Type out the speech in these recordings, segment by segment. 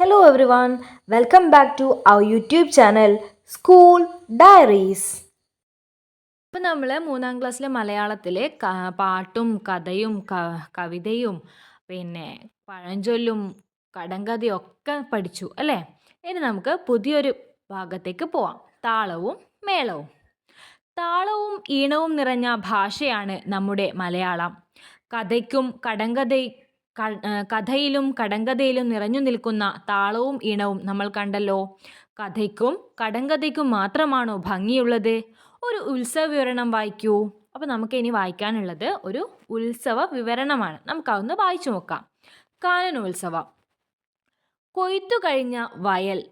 Hello one welcome back to our YouTube channel school diaries ഇപ്പം നമ്മൾ മൂന്നാം ക്ലാസ്സിലെ മലയാളത്തിലെ പാട്ടും കഥയും കവിതയും പിന്നെ പഴഞ്ചൊല്ലും കടങ്കഥയും ഒക്കെ പഠിച്ചു അല്ലേ? ഇനി നമുക്ക് പുതിയൊരു ഭാഗത്തേക്ക് പോവാം. താളവും മേളവും. താളവും ഈണവും നിറഞ്ഞ ഭാഷയാണ് നമ്മുടെ മലയാളം. കഥയ്ക്കും കടങ്കഥ ക- ആ, കഥയിലും കടങ്കഥയിലും നിറഞ്ഞു നിൽക്കുന്ന താളവും ഈണവും നമ്മൾ കണ്ടല്ലോ. കഥയ്ക്കും കടങ്കഥയ്ക്കും മാത്രമാണോ ഭംഗിയുള്ളത്? ഒരു ഉത്സവ വിവരണം വായിക്കൂ. അപ്പോൾ നമുക്ക് ഇനി വായിക്കാനുള്ളത് ഒരു ഉത്സവ വിവരണമാണ്. നമുക്കതൊന്ന് വായിച്ചു നോക്കാം. കാനനോത്സവം. കൊയ്ത്തു കഴിഞ്ഞ വയൽ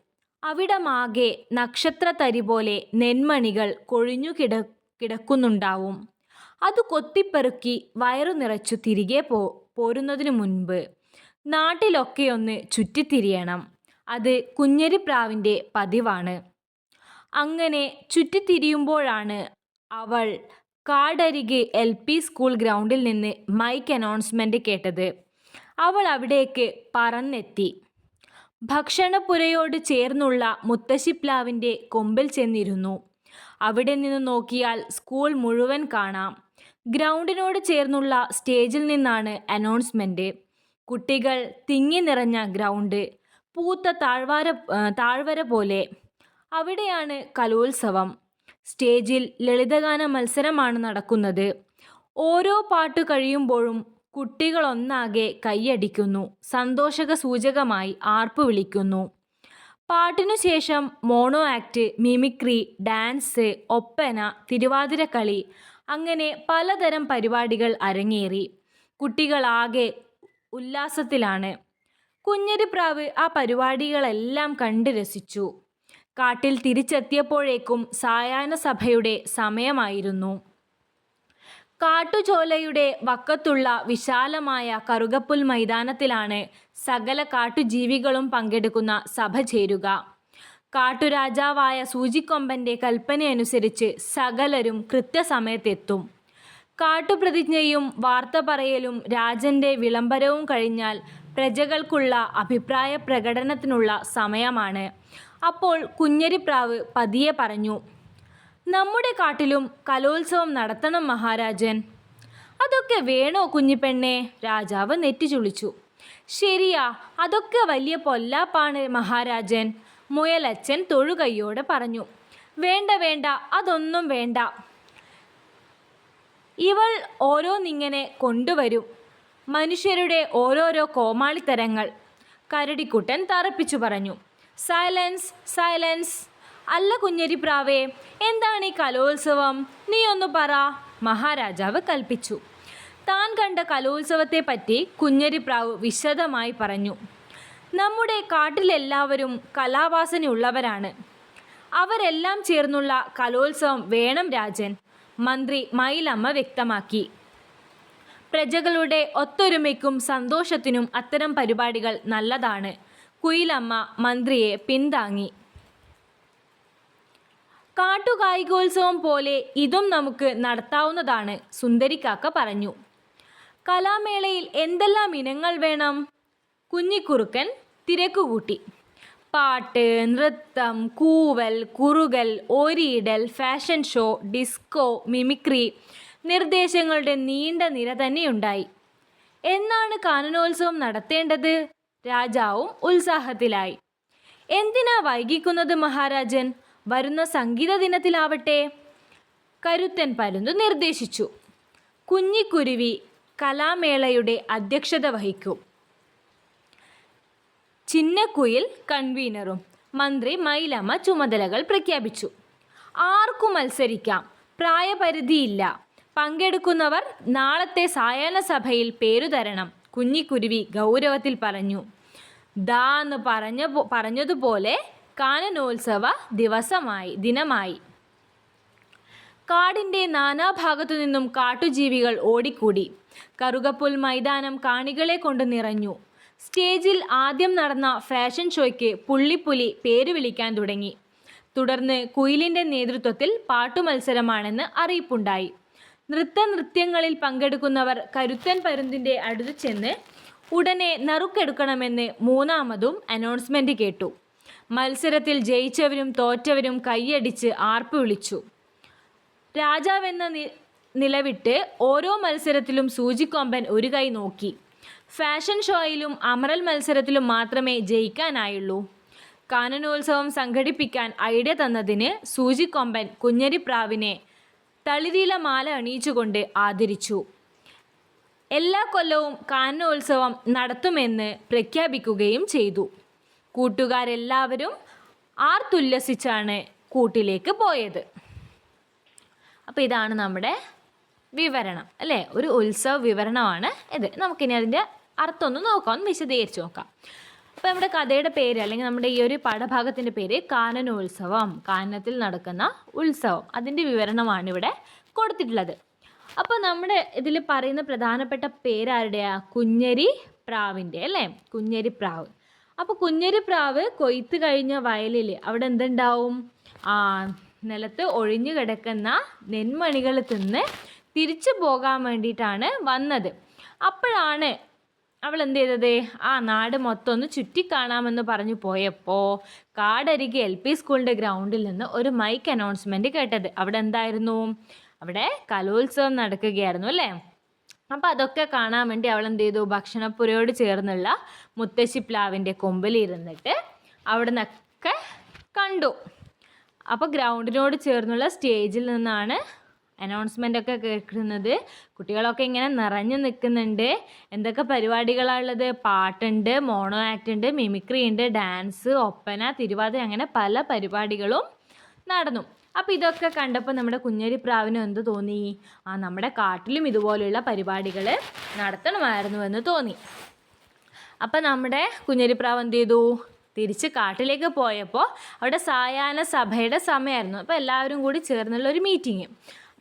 അവിടമാകെ നക്ഷത്രതരി പോലെ നെന്മണികൾ കൊഴിഞ്ഞു കിട കിടക്കുന്നുണ്ടാവും. അത് കൊത്തിപ്പെറുക്കി വയറു നിറച്ചു തിരികെ പോ പോരുന്നതിനു മുൻപ് നാട്ടിലൊക്കെ ഒന്ന് ചുറ്റിത്തിരിയണം. അത് കുഞ്ഞരിപ്രാവിന്റെ പതിവാണ്. അങ്ങനെ ചുറ്റിത്തിരിയുമ്പോഴാണ് അവൾ കാടരികെ എൽ പി സ്കൂൾ ഗ്രൗണ്ടിൽ നിന്ന് മൈക്ക് അനൗൺസ്മെന്റ് കേട്ടത്. അവൾ അവിടേക്ക് പറന്നെത്തി. ഭക്ഷണപ്പുരയോട് ചേർന്നുള്ള മുത്തശ്ശിപ്ലാവിന്റെ കൊമ്പിൽ ചെന്നിരുന്നു. അവിടെ നിന്ന് നോക്കിയാൽ സ്കൂൾ മുഴുവൻ കാണാം. ഗ്രൗണ്ടിനോട് ചേർന്നുള്ള സ്റ്റേജിൽ നിന്നാണ് അനൗൺസ്മെന്റ് കുട്ടികൾ തിങ്ങി നിറഞ്ഞ ഗ്രൗണ്ട് പൂത്ത താഴ്വാര താഴ്വര പോലെ. അവിടെയാണ് കലോത്സവം. സ്റ്റേജിൽ ലളിതഗാന മത്സരമാണ് നടക്കുന്നത്. ഓരോ പാട്ട് കഴിയുമ്പോഴും കുട്ടികളൊന്നാകെ കൈയടിക്കുന്നു. സന്തോഷക സൂചകമായി ആർപ്പ് വിളിക്കുന്നു. പാട്ടിനു ശേഷം mono act mimicry dance Oppana Thiruvathirakali അങ്ങനെ പലതരം പരിപാടികൾ അരങ്ങേറി. കുട്ടികളാകെ ഉല്ലാസത്തിലാണ്. കുഞ്ഞരിപ്രാവ് ആ പരിപാടികളെല്ലാം കണ്ട് രസിച്ചു. കാട്ടിൽ തിരിച്ചെത്തിയപ്പോഴേക്കും സായാഹ്ന സഭയുടെ സമയമായിരുന്നു. കാട്ടുചോലയുടെ വക്കത്തുള്ള വിശാലമായ കറുകപ്പുൽ മൈതാനത്തിലാണ് സകല കാട്ടുജീവികളും പങ്കെടുക്കുന്ന സഭ ചേരുക. കാട്ടുരാജാവായ സൂചിക്കൊമ്പന്റെ കൽപ്പനയനുസരിച്ച് സകലരും കൃത്യസമയത്തെത്തും. കാട്ടുപ്രതിജ്ഞയും വാർത്ത പറയലും രാജന്റെ വിളംബരവും കഴിഞ്ഞാൽ പ്രജകൾക്കുള്ള അഭിപ്രായ പ്രകടനത്തിനുള്ള സമയമാണ്. അപ്പോൾ കുഞ്ഞരിപ്രാവ് പതിയെ പറഞ്ഞു നമ്മുടെ കാട്ടിലും കലോത്സവം നടത്തണം മഹാരാജൻ. അതൊക്കെ വേണോ കുഞ്ഞിപ്പെണ്ണെ? രാജാവ് നെറ്റിച്ചുളിച്ചു ശരിയാ അതൊക്കെ വലിയ പൊല്ലാപ്പാണ് മഹാരാജൻ. മുയലച്ചൻ തൊഴുകൈയോടെ പറഞ്ഞു വേണ്ട വേണ്ട അതൊന്നും വേണ്ട. ഇവൾ ഓരോന്നിങ്ങനെ കൊണ്ടുവരും. മനുഷ്യരുടെ ഓരോരോ കോമാളിത്തരങ്ങൾ. കരടിക്കുട്ടൻ തറപ്പിച്ചു പറഞ്ഞു സൈലൻസ് സൈലൻസ്. അല്ല കുഞ്ഞരിപ്രാവേ എന്താണ് ഈ കലോത്സവം? നീ ഒന്ന് പറ. മഹാരാജാവ് കൽപ്പിച്ചു. താൻ കണ്ട കലോത്സവത്തെപ്പറ്റി കുഞ്ഞരിപ്രാവ് വിശദമായി പറഞ്ഞു. നമ്മുടെ കാട്ടിലെല്ലാവരും കലാവാസനയുള്ളവരാണ്. അവരെല്ലാം ചേർന്നുള്ള കലോത്സവം വേണം രാജൻ മന്ത്രി മയിലമ്മ വ്യക്തമാക്കി. പ്രജകളുടെ ഒത്തൊരുമയ്ക്കും സന്തോഷത്തിനും അത്തരം പരിപാടികൾ നല്ലതാണ് കുയിലമ്മ മന്ത്രിയെ പിന്താങ്ങി. കാട്ടുകായികോത്സവം പോലെ ഇതും നമുക്ക് നടത്താവുന്നതാണ് സുന്ദരിക്കാക്ക പറഞ്ഞു. കലാമേളയിൽ എന്തെല്ലാം ഇനങ്ങൾ വേണം? കുഞ്ഞിക്കുറുക്കൻ തിരക്കുകൂട്ടി. പാട്ട് നൃത്തം കൂവൽ കുറുകൽ ഓരിയിടൽ ഫാഷൻ ഷോ ഡിസ്കോ മിമിക്രി നിർദ്ദേശങ്ങളുടെ നീണ്ട നിര തന്നെയുണ്ടായി. എന്നാണ് കാനനോത്സവം നടത്തേണ്ടത്? രാജാവും ഉത്സാഹത്തിലായി. എന്തിനാ വൈകിക്കുന്നത് മഹാരാജൻ? വരുന്ന സംഗീത ദിനത്തിലാവട്ടെ? കരുത്തൻ പരുന്തു നിർദ്ദേശിച്ചു. കുഞ്ഞിക്കുരുവി കലാമേളയുടെ അധ്യക്ഷത വഹിക്കും. ചിന്നക്കുയിൽ കൺവീനറും മന്ത്രി മൈലമ്മ ചുമതലകൾ പ്രഖ്യാപിച്ചു. ആർക്കും മത്സരിക്കാം? പ്രായപരിധിയില്ല. പങ്കെടുക്കുന്നവർ നാളത്തെ സായാഹ്ന സഭയിൽ പേരു തരണം. കുഞ്ഞിക്കുരുവി ഗൗരവത്തിൽ പറഞ്ഞു. ദാ എന്ന് പറഞ്ഞ പറഞ്ഞതുപോലെ കാനനോത്സവ ദിവസമായി ദിനമായി. കാടിന്റെ നാനാഭാഗത്തു നിന്നും കാട്ടുജീവികൾ ഓടിക്കൂടി. കറുകപ്പുൽ മൈതാനം കാണികളെ കൊണ്ട് നിറഞ്ഞു. സ്റ്റേജിൽ ആദ്യം നടന്ന ഫാഷൻ ഷോയ്ക്ക് പുള്ളിപ്പുലി പേര് വിളിക്കാൻ തുടങ്ങി. തുടർന്ന് കുയിലിന്റെ നേതൃത്വത്തിൽ പാട്ടു പാട്ടുമത്സരമാണെന്ന് അറിയിപ്പുണ്ടായി. നൃത്ത നൃത്യങ്ങളിൽ പങ്കെടുക്കുന്നവർ കരുത്തൻ പരുന്തിന്റെ അടുത്ത് ചെന്ന് ഉടനെ നറുക്കെടുക്കണമെന്ന് മൂന്നാമതും അനൗൺസ്മെന്റ് കേട്ടു. മത്സരത്തിൽ ജയിച്ചവരും തോറ്റവരും കൈയടിച്ച് ആർപ്പ് വിളിച്ചു. രാജാവെന്ന നിലവിട്ട് ഓരോ മത്സരത്തിലും സൂചിക്കൊമ്പൻ ഒരു കൈ നോക്കി. ഫാഷൻ ഷോയിലും അമറൽ മത്സരത്തിലും മാത്രമേ ജയിക്കാനായുള്ളൂ. കാനനോത്സവം സംഘടിപ്പിക്കാൻ ഐഡിയ തന്നതിന് സൂചിക്കൊമ്പൻ കുഞ്ഞരിപ്രാവിനെ തളിരീല മാല അണിയിച്ചുകൊണ്ട് ആദരിച്ചു. എല്ലാ കൊല്ലവും കാനനോത്സവം നടത്തുമെന്ന് പ്രഖ്യാപിക്കുകയും ചെയ്തു. കൂട്ടുകാരെല്ലാവരും ആർത്തുല്ലസിച്ചാണ് കൂട്ടിലേക്ക് പോയത്. അപ്പോൾ ഇതാണ് നമ്മുടെ വിവരണം അല്ലേ? ഒരു ഉത്സവ വിവരണമാണ് ഇത്. നമുക്കിനി അതിന്റെ അർത്ഥം ഒന്ന് നോക്കാം ഒന്ന് വിശദീകരിച്ച് നോക്കാം. അപ്പോൾ നമ്മുടെ കഥയുടെ പേര് അല്ലെങ്കിൽ നമ്മുടെ ഈ ഒരു പാഠഭാഗത്തിന്റെ പേര് കാനനോത്സവം കാനനത്തിൽ നടക്കുന്ന ഉത്സവം. അതിന്റെ വിവരണമാണ് ഇവിടെ കൊടുത്തിട്ടുള്ളത്. അപ്പോൾ നമ്മുടെ ഇതിൽ പറയുന്ന പ്രധാനപ്പെട്ട പേരാരുടെയാ കുഞ്ഞരി പ്രാവിന്റെ അല്ലേ? കുഞ്ഞരി പ്രാവ്. അപ്പോൾ കുഞ്ഞരി പ്രാവ് കൊയ്ത്ത് കഴിഞ്ഞ വയലിൽ അവിടെ എന്തുണ്ടാവും? ആ നിലത്ത് ഒഴിഞ്ഞു കിടക്കുന്ന നെന്മണികൾ തിന്ന് തിരിച്ചു പോകാൻ വേണ്ടിയിട്ടാണ് വന്നത്. അപ്പോഴാണ് അവൾ എന്ത് ചെയ്തത്? ആ നാട് മൊത്തം ഒന്ന് ചുറ്റിക്കാണാമെന്ന് പറഞ്ഞു പോയപ്പോൾ കാടരികെ എൽ പി സ്കൂളിന്റെ ഗ്രൗണ്ടിൽ നിന്ന് ഒരു മൈക്ക് അനൗൺസ്മെന്റ് കേട്ടത്. അവിടെ എന്തായിരുന്നു? അവിടെ കലോത്സവം നടക്കുകയായിരുന്നു അല്ലേ? അപ്പം അതൊക്കെ കാണാൻ വേണ്ടി അവൾ എന്ത് ചെയ്തു? ഭക്ഷണപ്പുരയോട് ചേർന്നുള്ള മുത്തശ്ശി പ്ലാവിന്റെ കൊമ്പിൽ ഇരുന്നിട്ട് അവിടെ നിന്നൊക്കെ കണ്ടു. അപ്പോൾ ഗ്രൗണ്ടിനോട് ചേർന്നുള്ള സ്റ്റേജിൽ നിന്നാണ് അനൗൺസ്മെന്റ് ഒക്കെ കേൾക്കുന്നത്. കുട്ടികളൊക്കെ ഇങ്ങനെ നിറഞ്ഞു നിൽക്കുന്നുണ്ട്. എന്തൊക്കെ പരിപാടികളാണുള്ളത് പാട്ടുണ്ട് മോണോ ആക്ട് ഉണ്ട് മിമിക്രി ഉണ്ട് ഡാൻസ് ഒപ്പന തിരുവാതിര അങ്ങനെ പല പരിപാടികളും നടന്നു. അപ്പോൾ ഇതൊക്കെ കണ്ടപ്പോൾ നമ്മുടെ കുഞ്ഞരി പ്രാവിന് എന്ത് തോന്നി? ആ നമ്മുടെ കാട്ടിലും ഇതുപോലെയുള്ള പരിപാടികൾ നടത്തണമായിരുന്നു എന്ന് തോന്നി. അപ്പോൾ നമ്മുടെ കുഞ്ഞരിപ്രാവ് എന്ത് ചെയ്തു? തിരിച്ച് കാട്ടിലേക്ക് പോയപ്പോൾ അവിടെ സായാഹ്ന സഭയുടെ സമയമായിരുന്നു. അപ്പോൾ എല്ലാവരും കൂടി ചേർന്നുള്ള ഒരു മീറ്റിംഗ്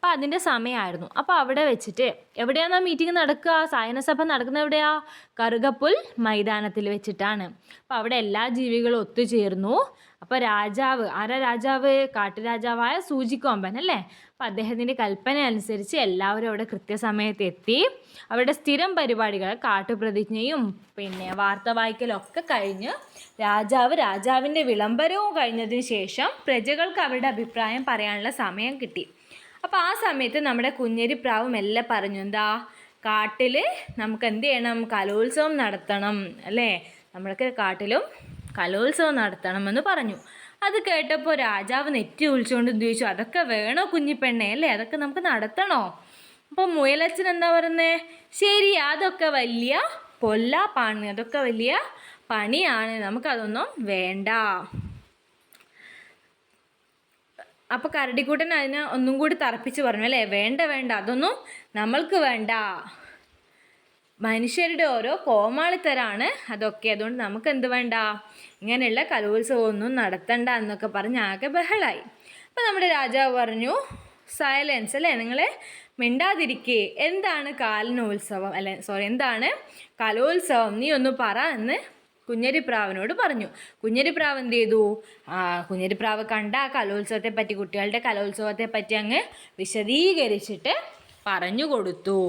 അപ്പോൾ അതിന്റെ സമയമായിരുന്നു അപ്പോൾ അവിടെ വെച്ചിട്ട് എവിടെയാണ് ആ മീറ്റിംഗ് നടക്കുക? സായനസഭ നടക്കുന്ന എവിടെയാ? കറുകപ്പുൽ മൈതാനത്തിൽ വെച്ചിട്ടാണ്. അപ്പോൾ അവിടെ എല്ലാ ജീവികളും ഒത്തുചേർന്നു. അപ്പോൾ രാജാവ് ആരാ രാജാവ്? കാട്ടുരാജാവായ സൂചിക്കോമ്പൻ അല്ലേ? അപ്പോൾ അദ്ദേഹത്തിന്റെ കൽപ്പന അനുസരിച്ച് എല്ലാവരും അവിടെ കൃത്യസമയത്ത് എത്തി. അവരുടെ സ്ഥിരം പരിപാടികൾ കാട്ടുപ്രതിജ്ഞയും പിന്നെ വാർത്ത വായിക്കലും ഒക്കെ കഴിഞ്ഞ് രാജാവ് രാജാവിന്റെ വിളംബരവും കഴിഞ്ഞതിന് ശേഷം പ്രജകൾക്ക് അവരുടെ അഭിപ്രായം പറയാനുള്ള സമയം കിട്ടി. അപ്പോൾ ആ സമയത്ത് നമ്മുടെ കുഞ്ഞരിപ്രാവ് മെല്ലെ പറഞ്ഞു എന്താ കാട്ടിൽ നമുക്ക് എന്ത് ചെയ്യണം? കലോത്സവം നടത്തണം അല്ലേ? നമ്മൾക്ക് കാട്ടിലും കലോത്സവം നടത്തണമെന്ന് പറഞ്ഞു. അത് കേട്ടപ്പോൾ രാജാവ് നെറ്റി വിളിച്ചുകൊണ്ട് എന്ത് ചോദിച്ചു? അതൊക്കെ വേണോ കുഞ്ഞിപ്പെണ്ണെ? അല്ലേ? അതൊക്കെ നമുക്ക് നടത്തണോ? അപ്പോൾ മുയലച്ചൻ എന്താ പറയുന്നത് ശരി അതൊക്കെ വലിയ പൊല്ലാപ്പാണ്. അതൊക്കെ വലിയ പണിയാണ്. നമുക്കതൊന്നും വേണ്ട. അപ്പോൾ കരടിക്കൂട്ടൻ അതിനെ ഒന്നും കൂടി തറപ്പിച്ച് പറഞ്ഞു അല്ലേ? വേണ്ട വേണ്ട അതൊന്നും നമ്മൾക്ക് വേണ്ട. മനുഷ്യരുടെ ഓരോ കോമാളിത്തരാണ് അതൊക്കെ. അതുകൊണ്ട് നമുക്ക് എന്ത് വേണ്ട? ഇങ്ങനെയുള്ള കലോത്സവമൊന്നും നടത്തണ്ട എന്നൊക്കെ പറഞ്ഞ് ആകെ ബഹളായി. അപ്പം നമ്മുടെ രാജാവ് പറഞ്ഞു സൈലൻസ് അല്ലേ? നിങ്ങളെ മിണ്ടാതിരിക്കേ. എന്താണ് കാലിനോത്സവം? അല്ലെ സോറി എന്താണ് കലോത്സവം? നീ ഒന്ന് പറ എന്ന് കുഞ്ഞരിപ്രാവിനോട് പറഞ്ഞു. കുഞ്ഞരിപ്രാവ് എന്ത് ചെയ്തു? കുഞ്ഞരിപ്രാവ് കണ്ട ആ കലോത്സവത്തെ പറ്റി കുട്ടികളുടെ കലോത്സവത്തെ പറ്റി അങ്ങ് വിശദീകരിച്ചിട്ട് പറഞ്ഞു കൊടുത്തു.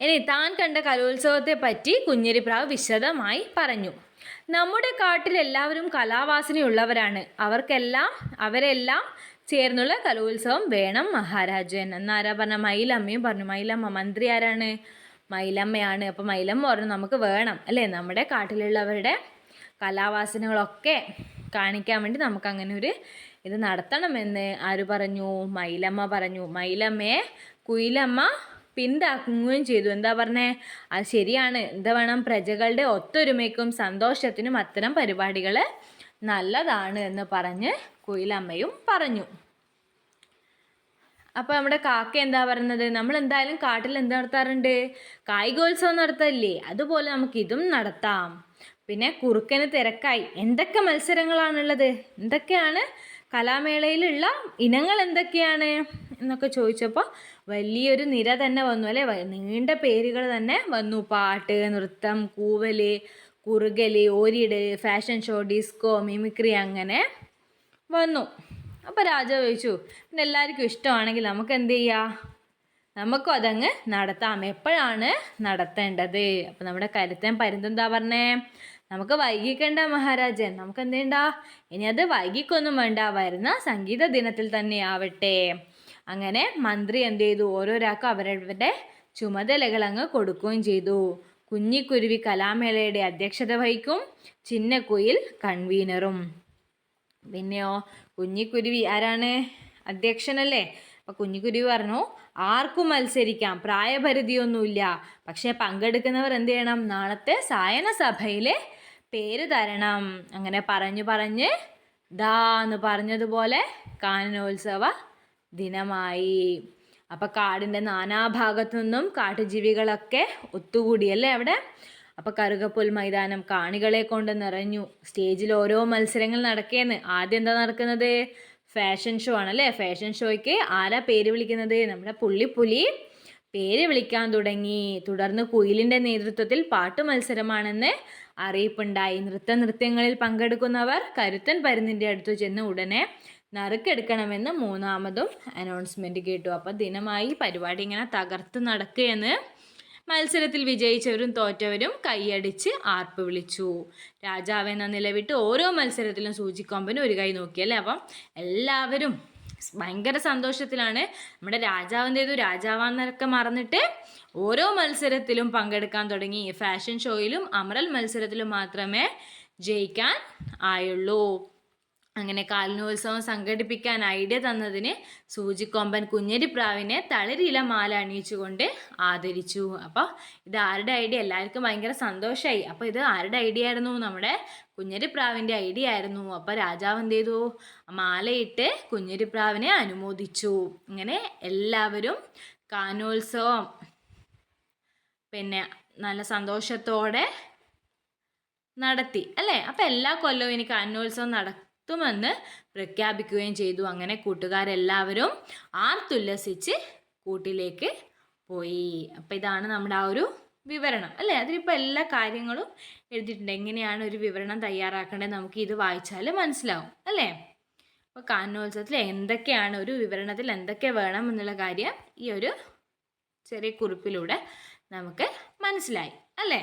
ഇനി താൻ കണ്ട കലോത്സവത്തെ പറ്റി കുഞ്ഞരിപ്രാവ് വിശദമായി പറഞ്ഞു. നമ്മുടെ കാട്ടിൽ എല്ലാവരും കലാവാസനയുള്ളവരാണ്. അവർക്കെല്ലാം അവരെല്ലാം ചേർന്നുള്ള കലോത്സവം വേണം മഹാരാജൻ. എന്നാരാ പറഞ്ഞ? മയിലമ്മയും പറഞ്ഞു. മയിലമ്മ മന്ത്രി ആരാണ്? മയിലമ്മയാണ് അപ്പോൾ മയിലമ്മ പറഞ്ഞു നമുക്ക് വേണം. അല്ലേ? നമ്മുടെ കാട്ടിലുള്ളവരുടെ കലാവാസനകളൊക്കെ കാണിക്കാൻ വേണ്ടി നമുക്ക് അങ്ങനെ ഒരു ഇത് നടത്തണമെന്ന് ആര് പറഞ്ഞു? മയിലമ്മ പറഞ്ഞു. മയിലമ്മയെ കുയിലമ്മ പിന്താക്കുകയും ചെയ്തു. എന്താ പറഞ്ഞേ? അത് ശരിയാണ്. എന്താ വേണം? പ്രജകളുടെ ഒത്തൊരുമയ്ക്കും സന്തോഷത്തിനും അത്തരം പരിപാടികൾ നല്ലതാണ് എന്ന് പറഞ്ഞ് കുയിലമ്മയും പറഞ്ഞു. അപ്പോൾ നമ്മുടെ കാക്ക എന്താ പറയുന്നത്? നമ്മൾ എന്തായാലും കാട്ടിൽ എന്ത് നടത്താറുണ്ട്? കായികോത്സവം നടത്തല്ലേ അതുപോലെ നമുക്ക് ഇതും നടത്താം. പിന്നെ കുറുക്കന് തിരക്കായി. എന്തൊക്കെ മത്സരങ്ങളാണുള്ളത്? എന്തൊക്കെയാണ്? കലാമേളയിലുള്ള ഇനങ്ങൾ എന്തൊക്കെയാണ്? എന്നൊക്കെ ചോദിച്ചപ്പോൾ വലിയൊരു നിര തന്നെ വന്നു അല്ലേ? നീണ്ട പേരുകൾ തന്നെ വന്നു. പാട്ട് നൃത്തം കൂവൽ കുറുകൽ ഓരിയിടൽ ഫാഷൻ ഷോ ഡിസ്കോ മിമിക്രി അങ്ങനെ വന്നു. അപ്പോൾ രാജാവ് ചോദിച്ചു പിന്നെ എല്ലാവർക്കും ഇഷ്ടമാണെങ്കിൽ നമുക്ക് എന്ത് ചെയ്യാം? നമുക്കും അതങ്ങ് നടത്താം. എപ്പോഴാണ് നടത്തേണ്ടത്? അപ്പം നമ്മുടെ കരുത്തൻ പരുന്തെന്താ പറഞ്ഞേ? നമുക്ക് വൈകിക്കണ്ട മഹാരാജൻ. നമുക്ക് എന്തെയ്യണ്ട ഇനി അത് വൈകിക്കൊന്നും വേണ്ട. വരുന്ന സംഗീത ദിനത്തിൽ തന്നെ ആവട്ടെ. അങ്ങനെ മന്ത്രി എന്ത് ചെയ്തു? ഓരോരാൾക്കും അവരവരുടെ ചുമതലകൾ അങ്ങ് കൊടുക്കുകയും ചെയ്തു. കുഞ്ഞിക്കുരുവി കലാമേളയുടെ അധ്യക്ഷത വഹിക്കും. ചിന്നക്കുയിൽ കൺവീനറും. പിന്നെയോ കുഞ്ഞിക്കുരുവി. ആരാണ്? അധ്യക്ഷനല്ലേ? അപ്പൊ കുഞ്ഞിക്കുരുവി പറഞ്ഞു ആർക്കും മത്സരിക്കാം. പ്രായപരിധിയൊന്നുമില്ല. പക്ഷേ പങ്കെടുക്കുന്നവർ എന്ത് ചെയ്യണം? നാളത്തെ സായന സഭയിലെ പേര് തരണം. അങ്ങനെ പറഞ്ഞു പറഞ്ഞ് ദാ എന്ന് പറഞ്ഞതുപോലെ കാനനോത്സവ ദിനമായി. അപ്പൊ കാടിന്റെ നാനാഭാഗത്തു നിന്നും കാട്ടുജീവികളൊക്കെ ഒത്തുകൂടിയല്ലേ അവിടെ? അപ്പൊ കറുകപ്പുൽ മൈതാനം കാണികളെ കൊണ്ട് നിറഞ്ഞു. സ്റ്റേജിൽ ഓരോ മത്സരങ്ങൾ നടക്കേന്ന്. ആദ്യം എന്താ നടക്കുന്നത്? ഫാഷൻ ഷോ ആണ് ആണല്ലേ? ഫാഷൻ ഷോയ്ക്ക് ആരാ പേര് വിളിക്കുന്നത്? നമ്മുടെ പുള്ളിപ്പുലി പേര് വിളിക്കാൻ തുടങ്ങി. തുടർന്ന് കുയിലിന്റെ നേതൃത്വത്തിൽ പാട്ട് മത്സരമാണെന്ന് അറിയിപ്പുണ്ടായി. നൃത്ത നൃത്യങ്ങളിൽ പങ്കെടുക്കുന്നവർ കരുത്തൻ പരുന്നിന്റെ അടുത്ത് ചെന്ന് ഉടനെ നറുക്കെടുക്കണമെന്ന് മൂന്നാമതും അനൗൺസ്മെന്റ് കേട്ടു. അപ്പോൾ ദിനമായി പരിപാടി ഇങ്ങനെ തകർത്ത് നടക്കുകയെന്ന് മത്സരത്തിൽ വിജയിച്ചവരും തോറ്റവരും കൈയടിച്ച് ആർപ്പ് വിളിച്ചു. രാജാവെന്ന നിലവിട്ട് ഓരോ മത്സരത്തിലും സൂചിക്കൊമ്പന് ഒരു കൈ നോക്കിയല്ലേ അപ്പം എല്ലാവരും ഭയങ്കര സന്തോഷത്തിലാണ്. നമ്മുടെ രാജാവിന്റെതു രാജാവാന്നൊക്കെ മറന്നിട്ട് ഓരോ മത്സരത്തിലും പങ്കെടുക്കാൻ തുടങ്ങി. ഫാഷൻ ഷോയിലും അമരൽ മത്സരത്തിലും മാത്രമേ ജയിക്കാൻ ആയുള്ളൂ. അങ്ങനെ കാലിനോത്സവം സംഘടിപ്പിക്കാൻ ഐഡിയ തന്നതിന് സൂചിക്കൊമ്പൻ കുഞ്ഞരിപ്രാവിനെ തളിരില മാല അണിയിച്ചുകൊണ്ട് ആദരിച്ചു. അപ്പോൾ ഇത് ആരുടെ ഐഡിയ? എല്ലാവർക്കും ഭയങ്കര സന്തോഷമായി അപ്പോൾ ഇത് ആരുടെ ഐഡിയ ആയിരുന്നു? നമ്മുടെ കുഞ്ഞരിപ്രാവിന്റെ ഐഡിയ ആയിരുന്നു. അപ്പോൾ രാജാവ് എന്ത് ചെയ്തു? മാലയിട്ട് കുഞ്ഞരിപ്രാവിനെ അനുമോദിച്ചു. ഇങ്ങനെ എല്ലാവരും കാനോത്സവം പിന്നെ നല്ല സന്തോഷത്തോടെ നടത്തി. അല്ലേ? അപ്പം എല്ലാ കൊല്ലവും എനിക്ക് കാനോത്സവം നടത്തുമെന്ന് പ്രഖ്യാപിക്കുകയും ചെയ്തു. അങ്ങനെ കൂട്ടുകാരെല്ലാവരും ആർത്തുല്ലസിച്ച് കൂട്ടിലേക്ക് പോയി. അപ്പം ഇതാണ് നമ്മുടെ ആ ഒരു വിവരണം. അല്ലേ? അതിലിപ്പോൾ എല്ലാ കാര്യങ്ങളും എഴുതിയിട്ടുണ്ട്. എങ്ങനെയാണ് ഒരു വിവരണം തയ്യാറാക്കേണ്ടത് നമുക്ക് ഇത് വായിച്ചാൽ മനസ്സിലാവും. അല്ലേ? അപ്പോൾ കാനോത്സവത്തിൽ എന്തൊക്കെയാണ് ഒരു വിവരണത്തിൽ എന്തൊക്കെ വേണം എന്നുള്ള കാര്യം ഈ ഒരു ചെറിയ കുറിപ്പിലൂടെ നമുക്ക് മനസ്സിലായി. അല്ലേ?